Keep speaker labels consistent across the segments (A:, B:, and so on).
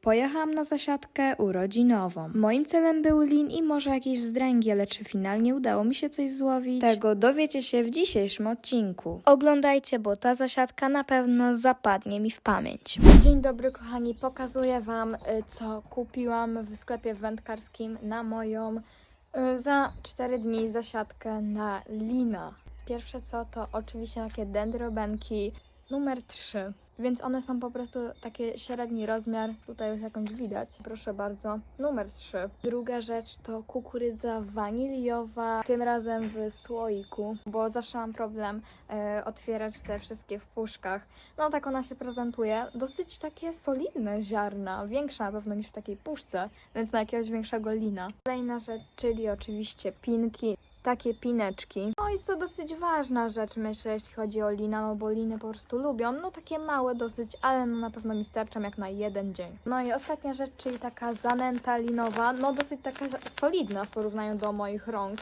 A: Pojechałam na zasiadkę urodzinową. Moim celem był lin i może jakieś wzdręgi, ale czy finalnie udało mi się coś złowić? Tego dowiecie się w dzisiejszym odcinku. Oglądajcie, bo ta zasiadka na pewno zapadnie mi w pamięć. Dzień dobry kochani, pokazuję Wam y, co kupiłam w sklepie wędkarskim na moją y, za 4 dni zasiadkę na lina. Pierwsze co to oczywiście takie dendrobenki numer 3, więc one są po prostu takie średni rozmiar, tutaj już jakąś widać, proszę bardzo, numer 3. Druga rzecz to kukurydza waniliowa, tym razem w słoiku, bo zawsze mam problem e, otwierać te wszystkie w puszkach. No tak ona się prezentuje, dosyć takie solidne ziarna, większe na pewno niż w takiej puszce, więc na jakiegoś większego lina. Kolejna rzecz, czyli oczywiście pinki, takie pineczki. No i to dosyć ważna rzecz, myślę, jeśli chodzi o lina, no bo liny po prostu lubią. No takie małe dosyć, ale no na pewno mi starczą jak na jeden dzień. No i ostatnia rzecz, czyli taka zanęta linowa, no dosyć taka solidna w porównaniu do moich rąk.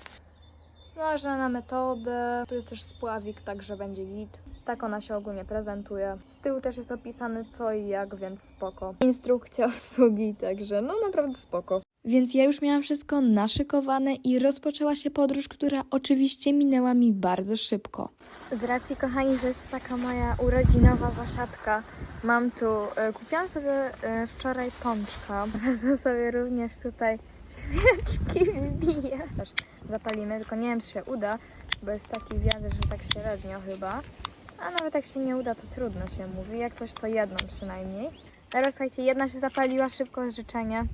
A: Ważna na metodę. Tu jest też spławik, także będzie git. Tak ona się ogólnie prezentuje. Z tyłu też jest opisane co i jak, więc spoko. Instrukcja obsługi, także no naprawdę spoko. Więc ja już miałam wszystko naszykowane i rozpoczęła się podróż, która oczywiście minęła mi bardzo szybko. Z racji, kochani, że jest taka moja urodzinowa zasiadka, mam tu, e, kupiłam sobie e, wczoraj pączka. Wezmę sobie również tutaj świeczki, wbiję. Zapalimy, tylko nie wiem, czy się uda, bo jest taki wiatr, że tak średnio chyba. A nawet jak się nie uda, to trudno się mówi. Jak coś, to jedną przynajmniej. Teraz słuchajcie, jedna się zapaliła, szybko życzenie.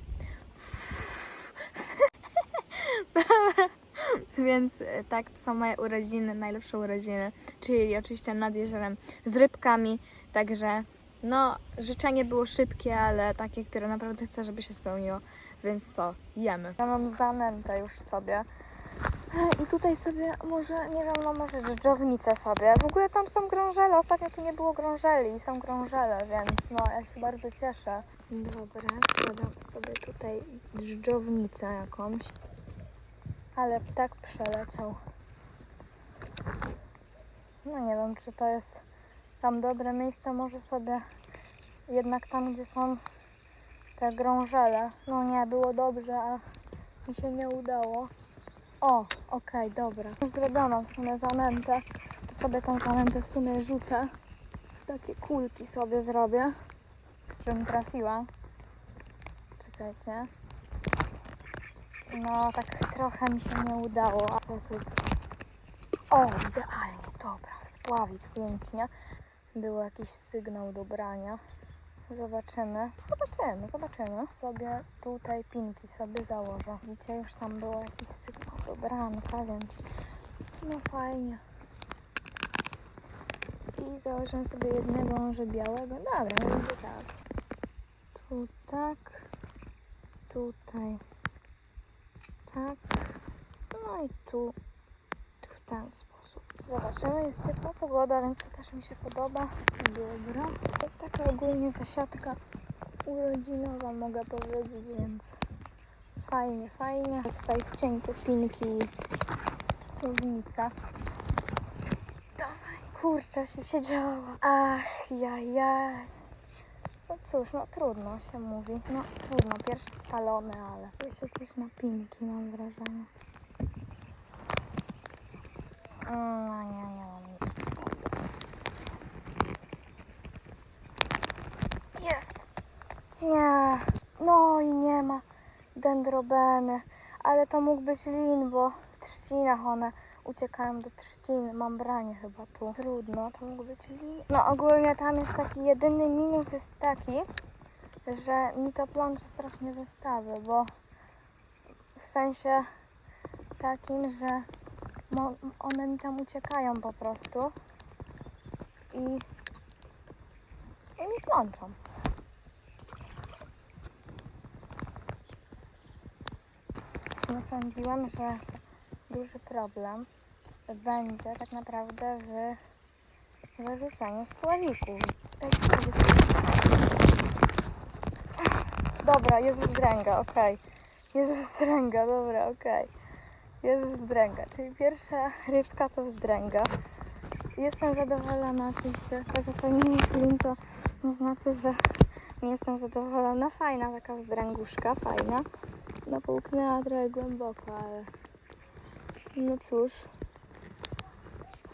A: Więc e, tak, to są moje urodziny, najlepsze urodziny, czyli oczywiście nad jeziorem z rybkami, także no, życzenie było szybkie, ale takie, które naprawdę chcę, żeby się spełniło, więc co, jemy. Ja mam zanętę już sobie i tutaj sobie może, nie wiem, no może dżdżownicę sobie. W ogóle tam są grążele, ostatnio tu nie było grążeli i są grążele, więc no, ja się bardzo cieszę. Dobra, składam sobie tutaj dżdżownicę jakąś. Ale ptak przeleciał. No nie wiem, czy to jest tam dobre miejsce. Może sobie jednak tam, gdzie są te grążele. No nie, było dobrze, a mi się nie udało. O, okej, dobra. Już zrobiono w sumie zanętę. To sobie tą zanętę w sumie rzucę. Takie kulki sobie zrobię, żebym trafiła. Czekajcie. No, tak trochę mi się nie udało. Sposób. O, idealnie, dobra, spławik pięknie. Był jakiś sygnał do brania. Zobaczymy. Zobaczymy, zobaczymy. Sobie tutaj pinki sobie założę. Dzisiaj już tam było jakiś sygnał do branka, więc no fajnie. I założę sobie jednego może białego. Dobra, będzie tak. Tu tak. Tutaj tak. No i tu, tu w ten sposób. Zobaczymy, jest ciepła pogoda, więc to też mi się podoba. Dobra. To jest taka ogólnie zasiadka urodzinowa, mogę powiedzieć, więc fajnie, fajnie. Tutaj wcięte pinki i piwnica. Dawaj, kurczę, się siedziała. Ach, jajaj. No cóż, no trudno się mówi. No trudno, pierwszy spalony, ale jeszcze coś na pinki mam wrażenie. No nie, nie mam nic. Jest! Nie, no i nie ma dendrobeny, ale to mógł być lin, bo w trzcinach one uciekają do trzciny. Mam branie chyba tu. Trudno, to mógł być. No ogólnie tam jest taki jedyny minus jest taki, że mi to plącze strasznie zestawy, bo w sensie takim, że one mi tam uciekają po prostu i, i mi plączą. Nie sądziłam, że duży problem będzie tak naprawdę w wyrzucaniu jest? Dobra, jest wzdręga, okej. Jest wzdręga, dobra, okej. Jest wzdręga, czyli pierwsza rybka to wzdręga. Jestem zadowolona oczywiście, to, że to nie jest lin, to nie znaczy, że nie jestem zadowolona. Fajna taka wzdręguszka, fajna. No połknęła trochę głęboko, ale no cóż.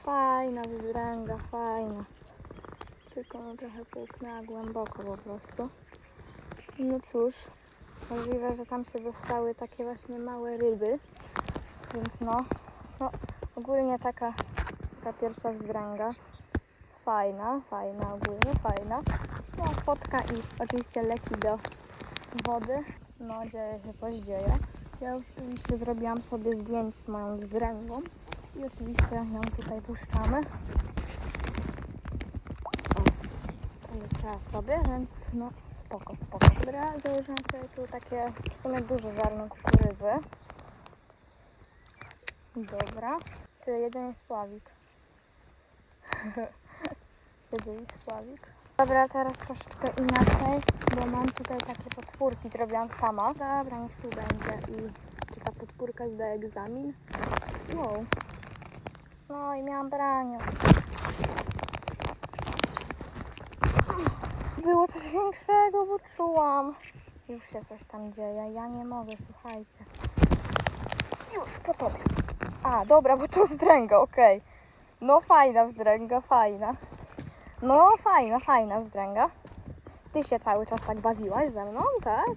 A: Fajna wzdręga, fajna. Tylko no trochę połknęła głęboko po prostu. No cóż, możliwe, że tam się dostały takie właśnie małe ryby. Więc no, no ogólnie taka, taka pierwsza wzdręga. Fajna, fajna ogólnie, fajna. No, fotka i oczywiście leci do wody. No, dzieje się coś, dzieje. Ja już oczywiście zrobiłam sobie zdjęć z moją wzdręgą i oczywiście ją tutaj puszczamy. Poleciała sobie, więc no spoko, spoko. Dobra, założyłam sobie tu takie w sumie duże ziarno kukurydzy. Dobra. Ty, jeden spławik. Jedzie spławik. Dobra, teraz troszeczkę inaczej, bo mam tutaj takie podpórki, zrobiłam sama. Dobra, niech tu będzie i czy ta podpórka zda egzamin? Wow. No i miałam branie. Było coś większego, bo czułam. Już się coś tam dzieje, ja nie mogę, słuchajcie. Już, po tobie. A, dobra, bo to wzdręga, okej. No fajna wzdręga, fajna. No fajna, fajna wzdręga. Ty się cały czas tak bawiłaś ze mną, tak?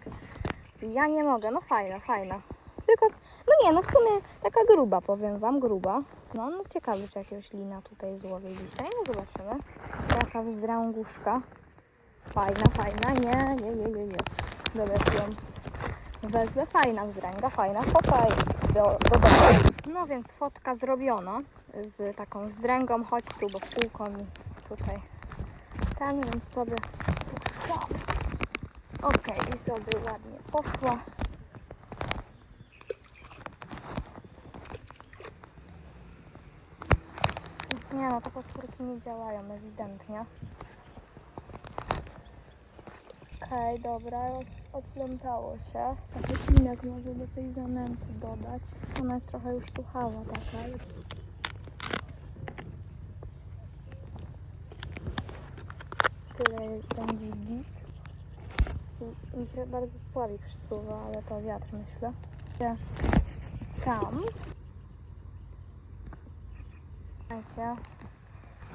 A: Ja nie mogę, no fajna, fajna. Tylko, no nie, no w sumie taka gruba, powiem wam, gruba. No, no ciekawe, czy jakiegoś lina tutaj złowię dzisiaj, no zobaczymy. Taka wzdręguszka. Fajna, fajna, nie, nie, nie, nie, nie. Ją wezmę. Fajna wzdręga, fajna. Fota i do, do. No więc fotka zrobiona z taką wzdręgą. Chodź tu, bo kółko mi tutaj ten, więc sobie puszczam. Okej, i sobie ładnie poszła. Nie no, te potwórki nie działają ewidentnie. Okej, dobra, roz- odplątało się. Taki ślinek może do tej zanęty dodać. Ona jest trochę już suchawa taka. Tyle będzie git. Mi się bardzo spławik przesuwa, ale to wiatr myślę. Tam. Słuchajcie,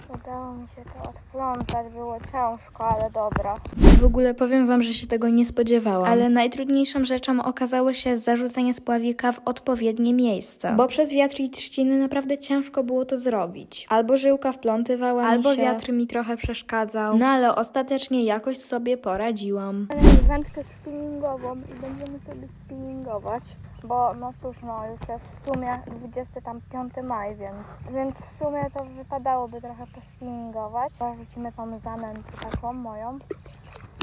A: udało mi się to odplątać, było ciężko, ale dobra.
B: W ogóle powiem wam, że się tego nie spodziewałam. Ale najtrudniejszą rzeczą okazało się zarzucenie spławika w odpowiednie miejsce. Bo przez wiatr i trzciny naprawdę ciężko było to zrobić. Albo żyłka wplątywała
A: Albo
B: mi się,
A: wiatr
B: mi trochę przeszkadzał. No ale ostatecznie jakoś sobie poradziłam.
A: Ale wędkę spinningową i będziemy sobie spinningować, bo no cóż, no już jest w sumie 25 maj, więc, więc w sumie to wypadałoby trochę pospinningować. Zarzucimy tą zanętę taką moją,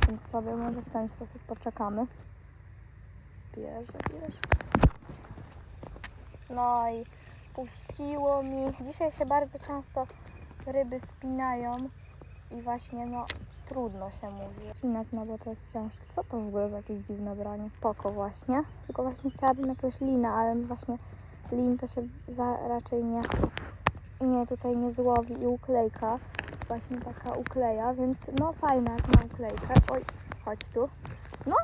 A: więc sobie może w ten sposób poczekamy. Bierze, bierze. No i puściło mi. Dzisiaj się bardzo często ryby spinają i właśnie no trudno się mówi. Cinać, no bo to jest ciężkie. Co to w ogóle za jakieś dziwne branie? Poko właśnie. Tylko właśnie chciałabym jakiegoś lina, ale właśnie lin to się za, raczej nie, nie tutaj nie złowi i uklejka. Właśnie taka ukleja, więc no fajna jak ma uklejkę. Oj, chodź tu. No,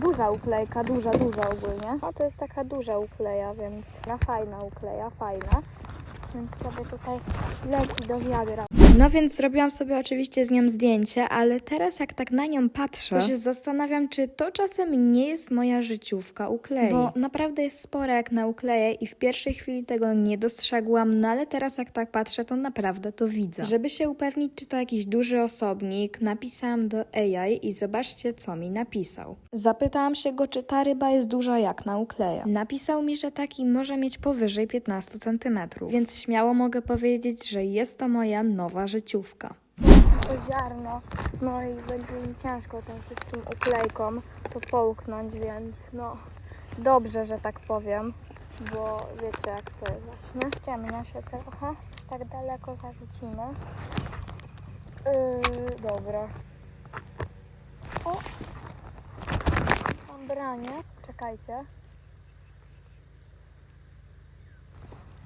A: duża uklejka, duża, duża ogólnie. No to jest taka duża ukleja, więc no fajna ukleja, fajna. Więc sobie tutaj leci do wiadra.
B: No więc zrobiłam sobie oczywiście z nią zdjęcie, ale teraz jak tak na nią patrzę, to się zastanawiam, czy to czasem nie jest moja życiówka uklei. Bo naprawdę jest spora jak na ukleje i w pierwszej chwili tego nie dostrzegłam, no ale teraz jak tak patrzę, to naprawdę to widzę. Żeby się upewnić, czy to jakiś duży osobnik, napisałam do AI i zobaczcie, co mi napisał. Zapytałam się go, czy ta ryba jest duża jak na ukleja. Napisał mi, że taki może mieć powyżej 15 cm, więc śmiało mogę powiedzieć, że jest to moja nowa życiówka.
A: to ziarno, no i będzie mi ciężko tym wszystkim uklejką to połknąć, więc no dobrze, że tak powiem, bo wiecie jak to jest właśnie. Ciemnia się trochę, tak daleko zarzucimy. Yy, dobra. O! Mam branie. Czekajcie.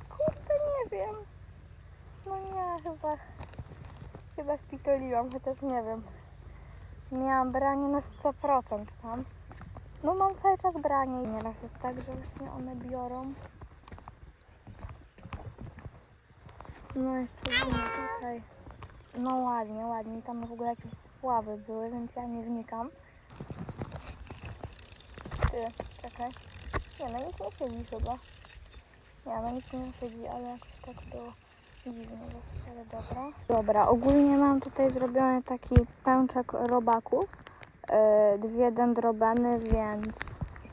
A: Kurde, nie wiem. No nie, chyba Chyba spitoliłam, chociaż nie wiem. Miałam branie na 100% tam. No mam cały czas branie i nieraz jest tak, że właśnie one biorą. No jeszcze widzimy tutaj. No ładnie, ładnie. Tam w ogóle jakieś spławy były, więc ja nie wnikam. Ty, czekaj. Nie, no nic nie siedzi chyba. Nie, no nic nie siedzi, ale jakoś tak było dziwnie dosyć, ale dobra. Dobra, ogólnie mam tutaj zrobiony taki pęczek robaków. Yy, dwie dendrobeny, więc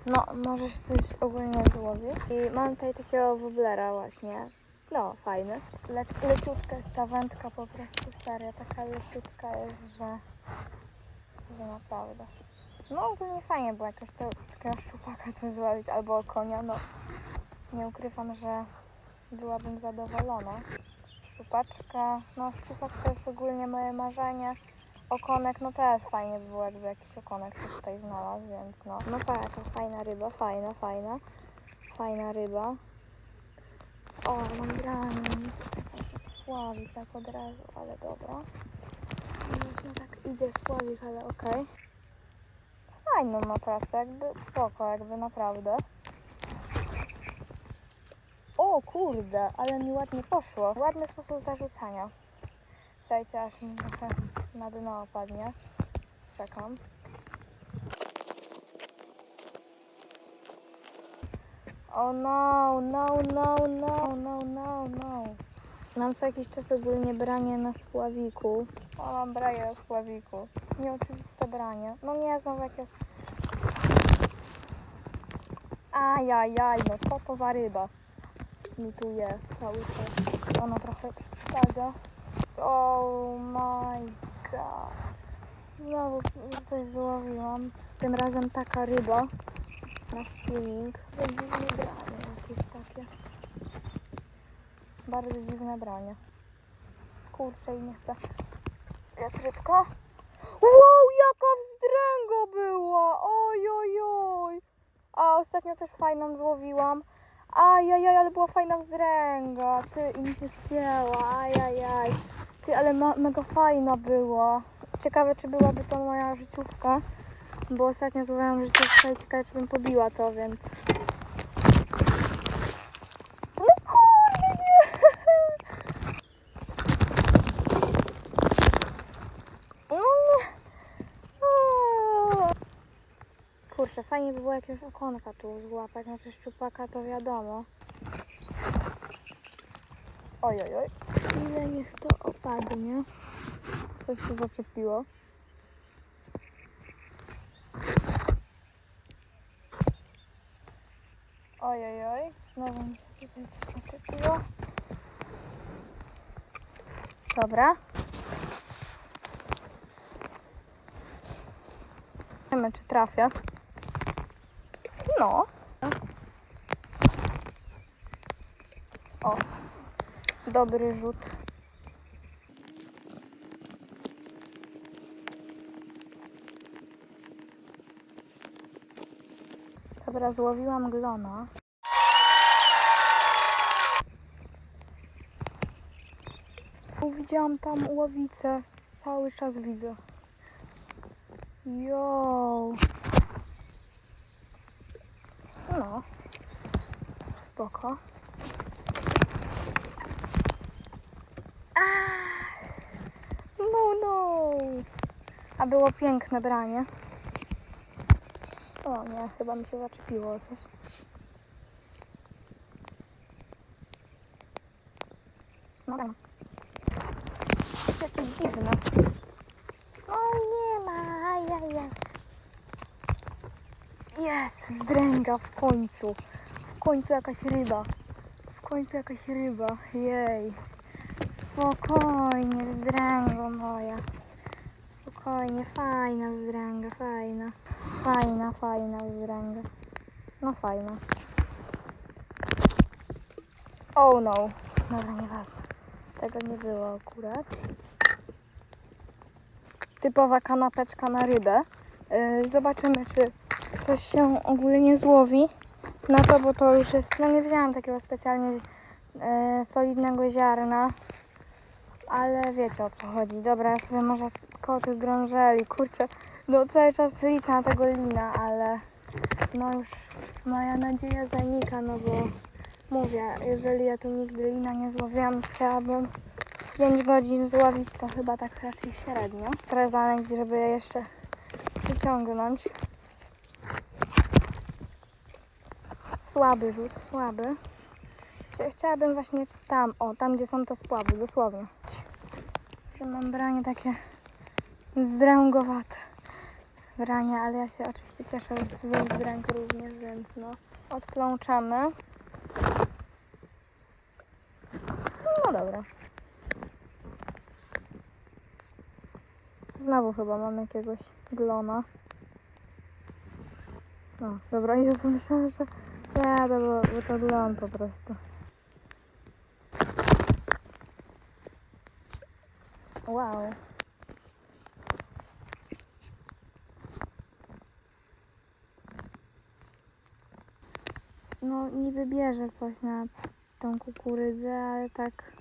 A: no, możesz coś ogólnie złowić. I mam tutaj takiego woblera właśnie. No, fajny. Le leciutka jest ta wędka po prostu seria. Taka leciutka jest, że, że naprawdę. No ogólnie fajnie było jakoś to, takiego szczupaka tu złowić albo konia. No nie ukrywam, że byłabym zadowolona. Szczupaczka, no szczupak to jest ogólnie moje marzenie. Okonek, no też fajnie by było, jakby jakiś okonek się tutaj znalazł, więc no. No to fajna ryba, fajna, fajna. Fajna ryba. O, mam. Jakiś sławik tak od razu, ale dobra. Właśnie tak idzie sławik, ale okej. Fajną ma pracę, jakby spoko, jakby naprawdę. O kurde, ale mi ładnie poszło. Ładny sposób zarzucania. Dajcie aż na dno opadnie. Czekam. O no, no, no, no, no, no, no. Mam co jakiś czas ogólnie branie na spławiku. O, mam branie na spławiku. Nieoczywiste branie. No nie, znowu jakieś... Ajajaj, no co to za ryba? Mi tu je cały czas. Ona trochę przeszkadza. Oh my god. Znowu coś złowiłam. Tym razem taka ryba na spinning. To dziwne branie jakieś takie. Bardzo dziwne branie. Kurczę i nie chcę. Jest rybka? Wow, jaka wzdręga była! Oj, oj, oj. A ostatnio też fajną złowiłam. Ajajaj, ale była fajna wzdręga. Ty, i mi się spięła. Ajajaj. Ty, ale mega fajna była. Ciekawe, czy byłaby to moja życiówka. Bo ostatnio złowiłam życiówkę i ciekawe, czy bym pobiła to, więc... No kurde, nie! No nie. Aaa. Kurczę, fajnie by było jakiegoś okonka tu złapać, znaczy szczupaka to wiadomo. Oj, oj, oj. Ile niech to opadnie. Coś się zaczepiło. Oj, oj, oj. Znowu mi się tutaj coś zaczepiło. Dobra. Zobaczymy, czy trafię. No. O. Dobry rzut. Dobra, złowiłam glona. Widziałam tam łowicę. Cały czas widzę. Jo. No. Spoko. Ach. No, no. A było piękne branie. O nie, chyba mi się zaczepiło coś. No tak. Jakie dziwne. O nie ma, ajajaj. Jest, zdręga w końcu. Końcu jakaś ryba. W końcu jakaś ryba. Jej. Spokojnie, zdręgo moja. Spokojnie, fajna zdręga, fajna. Fajna, fajna zdręga. No fajna. Oh no. Dobra, nieważne. Tego nie było akurat. Typowa kanapeczka na rybę. Yy, zobaczymy, czy coś się ogólnie złowi na to, bo to już jest, no nie wzięłam takiego specjalnie yy, solidnego ziarna, ale wiecie o co chodzi. Dobra, ja sobie może koło tych grążeli. Kurczę, no cały czas liczę na tego lina, ale no już moja nadzieja zanika, no bo mówię, jeżeli ja tu nigdy lina nie złowiłam, chciałabym 5 godzin złowić, to chyba tak raczej średnio. Trezanek, żeby je jeszcze przyciągnąć. Słaby rzut, słaby. Chcia- Chciałabym właśnie tam, o, tam gdzie są te spławy, dosłownie. Że mam branie takie zdręgowate. Branie, ale ja się oczywiście cieszę z- ze zdręk również, więc no. Odplączamy. No dobra. Znowu chyba mam jakiegoś glona. No, dobra, Jezu, myślałam, że... Nie, to było, bo to glon po prostu. Wow. No, niby bierze coś na tą kukurydzę, ale tak...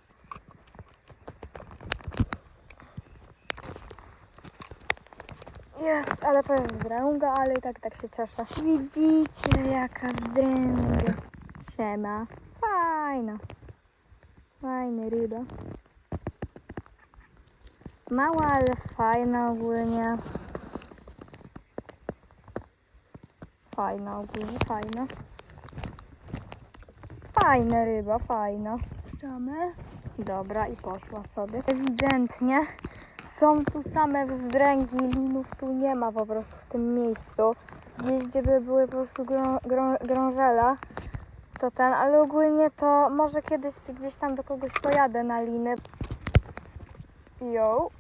A: Jest, ale to jest zdręga, ale i tak tak się cieszę. Widzicie, jaka zdręga. Siema. Fajna. Fajna ryba. Mała, ale fajna ogólnie. Fajna ogólnie, fajna. Fajna ryba, fajna. Puszczamy. Dobra, i poszła sobie. Ewidentnie są tu same wzdręgi, linów tu nie ma po prostu w tym miejscu. Gdzieś, gdzie by były po prostu grą, grą, grążela, to ten, ale ogólnie to może kiedyś gdzieś tam do kogoś pojadę na liny. Jo.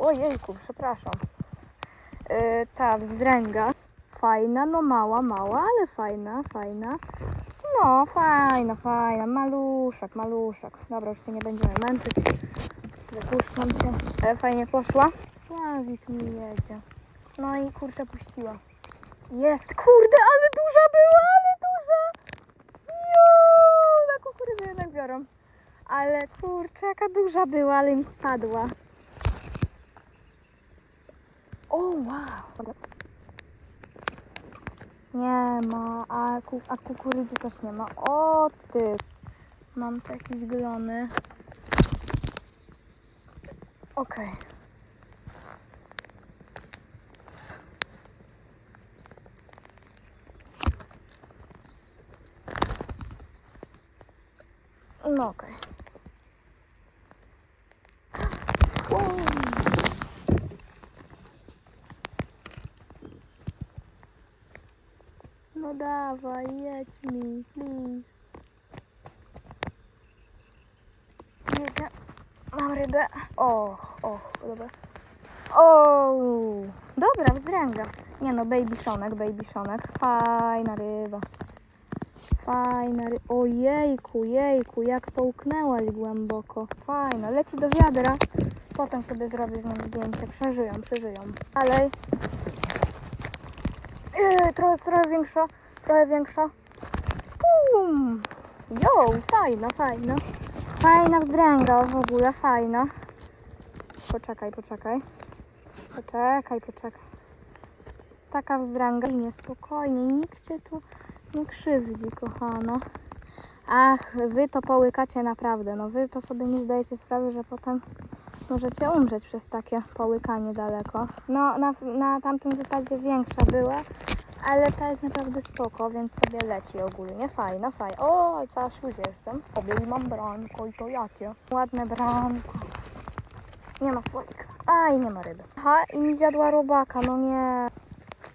A: Ojejku, przepraszam. Yy, ta wzdręga. Fajna, no mała, mała, ale fajna, fajna. No, fajna, fajna. Maluszek, maluszek. Dobra, już się nie będziemy męczyć. Wypuszczam się. Ale fajnie poszła. Sławik mi jedzie. No i kurczę puściła. Jest, kurde, ale duża była, ale duża. Jo, na kukurydzę jednak biorą. Ale kurczę, jaka duża była, ale mi spadła. O, wow. Nie ma, a, ku, a kukurydzy też nie ma. O ty. Mam tu jakieś glony. Okej. No okej. Wow. No dawaj, jedź mi, please. Jedzie. Mam rybę. Och, och, dobra. O, dobra, wzdręga. Nie no, baby szonek, baby szonek. Fajna ryba. Fajna ryba. Ojejku, jejku, jak połknęłaś głęboko. Fajna, leci do wiadra. Potem sobie zrobię z nią zdjęcie. Przeżyją, przeżyją. Dalej. Yy, trochę, trochę większa, trochę większa. Pum. Jo, fajna, fajna. Fajna wzdręga w ogóle, fajna. Poczekaj, poczekaj. Poczekaj, poczekaj. Taka wzdręga i niespokojnie, nikt cię tu nie krzywdzi, kochana. Ach, wy to połykacie naprawdę, no wy to sobie nie zdajecie sprawy, że potem możecie umrzeć przez takie połykanie daleko. No, na, na tamtym wypadzie większa była, ale ta jest naprawdę spoko, więc sobie leci ogólnie. Fajna, fajna. O, cała śluzie jestem. Obie i mam branko i to jakie. Ładne branko. Nie ma słoika. Aj, nie ma ryby. Aha, i mi zjadła robaka, no nie.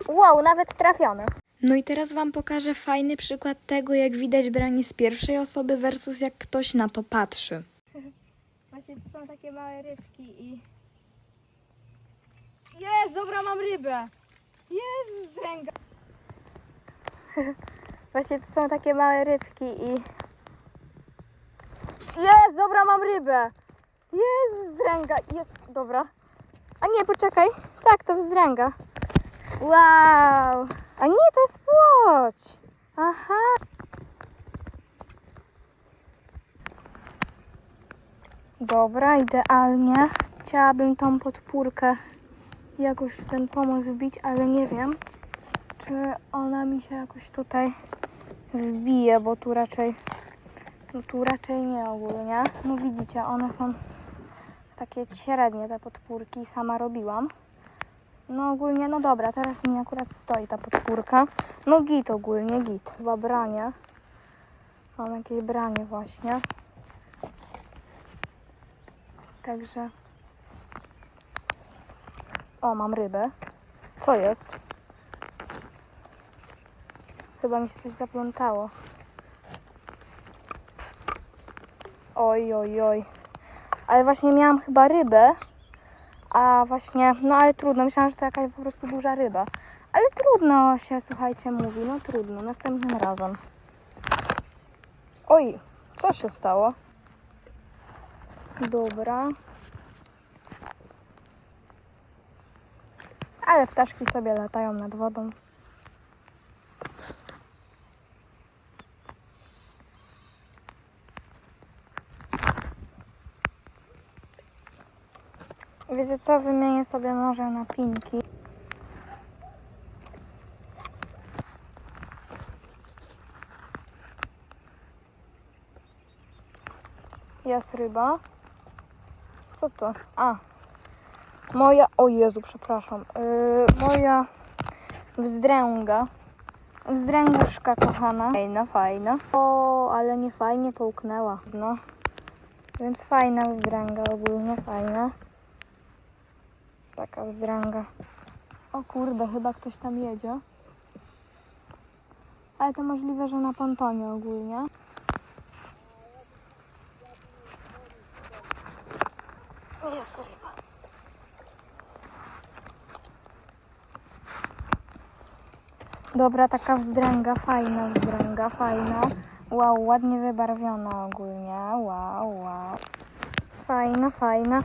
A: Wow, nawet trafiony.
B: No i teraz Wam pokażę fajny przykład tego, jak widać branie z pierwszej osoby versus jak ktoś na to patrzy.
A: Właśnie to są takie małe rybki i... Jest, dobra, mam rybę. Jest, zdręga. Właśnie to są takie małe rybki i... Jest, dobra, mam rybę. Jest, zdręga. Jest, dobra. A nie, poczekaj. Tak, to wzdręga. Wow. A nie, to jest płoć. Aha. Dobra, idealnie. chciałabym tą podpórkę jakoś w ten pomost wbić, ale nie wiem, czy ona mi się jakoś tutaj wbije, bo tu raczej, no tu raczej nie ogólnie. No widzicie, one są takie średnie te podpórki, sama robiłam. No ogólnie, no dobra, teraz mi akurat stoi ta podpórka. No git ogólnie, git. Chyba branie. Mam jakieś branie właśnie. Także... O, mam rybę. Co jest? Chyba mi się coś zaplątało. Oj, oj, oj. Ale właśnie miałam chyba rybę. A właśnie, no ale trudno. Myślałam, że to jakaś po prostu duża ryba. Ale trudno się, słuchajcie, mówi. No trudno. Następnym razem. Oj, co się stało? Dobra. Ale ptaszki sobie latają nad wodą. Wiecie co? Wymienię sobie może na pinki. Jest ryba. Co to? A. Moja, o Jezu, przepraszam. Yy, moja wzdręga. Wzdręguszka kochana. Fajna, fajna. O, ale nie fajnie połknęła. No. Więc fajna wzdręga ogólnie, fajna. Taka wzdręga. O kurde, chyba ktoś tam jedzie. Ale to możliwe, że na pontonie ogólnie. Jest ryba. Dobra, taka wzdręga, fajna wzdręga, fajna. Wow, ładnie wybarwiona ogólnie. Wow, wow. Fajna, fajna.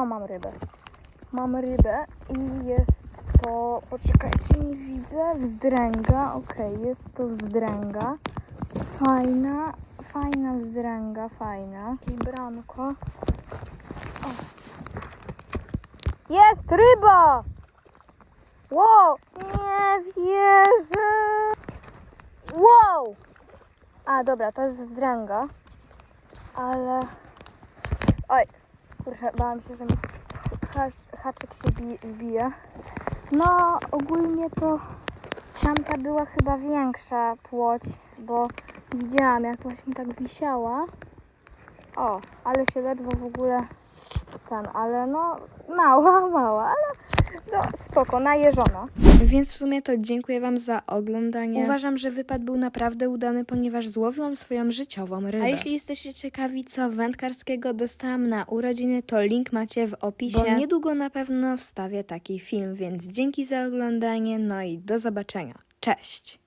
A: No, mam rybę. Mam rybę i jest to. Poczekajcie, nie widzę. Wzdręga, okej, jest to wzdręga. Fajna, fajna wzdręga, fajna. I branko. O. Jest ryba! Wow! Nie wierzę! Wow! A, dobra, to jest wzdręga. Ale... Oj, kurczę, bałam się, że mi ha- haczyk się bi- wbije. No, ogólnie to tamta była chyba większa płoć, bo widziałam jak właśnie tak wisiała. O, ale się ledwo w ogóle ten, ale no mała, mała, ale no spoko, najeżona.
B: Więc w sumie to dziękuję Wam za oglądanie. Uważam, że wypad był naprawdę udany, ponieważ złowiłam swoją życiową rybę. A jeśli jesteście ciekawi, co wędkarskiego dostałam na urodziny, to link macie w opisie. Bo niedługo na pewno wstawię taki film, więc dzięki za oglądanie, no i do zobaczenia. Cześć!